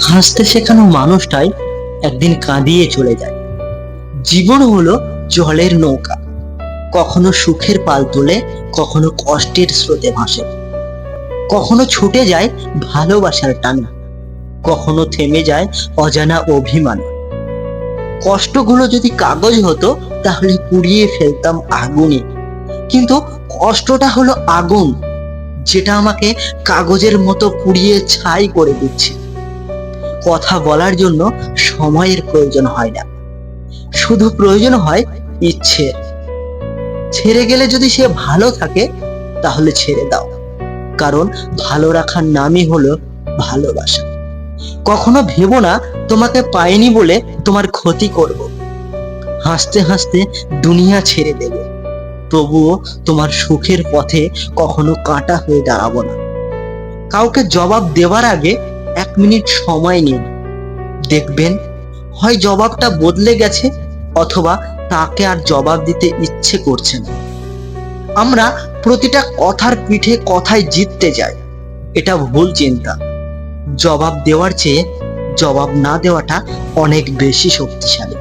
হাসতে শেখানো মানুষটাই একদিন কাঁদিয়ে চলে যায়। জীবন হলো জলের নৌকা। কখনো সুখের পাল তোলে, কখনো কষ্টের স্রোতে ভাসে। কখনো ছুটে যায় ভালোবাসার টানা। কখনো থেমে যায় অজানা অভিমান। কষ্টগুলো যদি কাগজ হতো, তাহলে পুড়িয়ে ফেলতাম আগুনে। কিন্তু কষ্টটা হলো আগুন, যেটা আমাকে কাগজের মতো পুড়িয়ে ছাই করে দিচ্ছে। কথা বলার জন্য সময়ের প্রয়োজন হয় না। শুধু প্রয়োজন হয় ইচ্ছে। ছেড়ে গেলে যদি সে ভালো থাকে, তাহলে ছেড়ে দাও। কারণ ভালো রাখার নামই হলো ভালোবাসা। কখনো ভেবো না, তোমাকে পাইনি বলে তোমার ক্ষতি করব। হাসতে হাসতে দুনিয়া ছেড়ে দেবে। তবুও তোমার সুখের পথে কখনো কাঁটা হয়ে দাঁড়াবো না। কাউকে জবাব দেওয়ার আগে এক মিনিট সময় নিন। দেখবেন, হয় জবাবটা বদলে গেছে অথবা তাকে আর জবাব দিতে ইচ্ছে করছে না। আমরা প্রতিটা কথার পিঠে কথায় জিততে যাই, এটা ভুল চিন্তা। জবাব দেওয়ার চেয়ে জবাব না দেওয়াটা অনেক বেশি শক্তিশালী।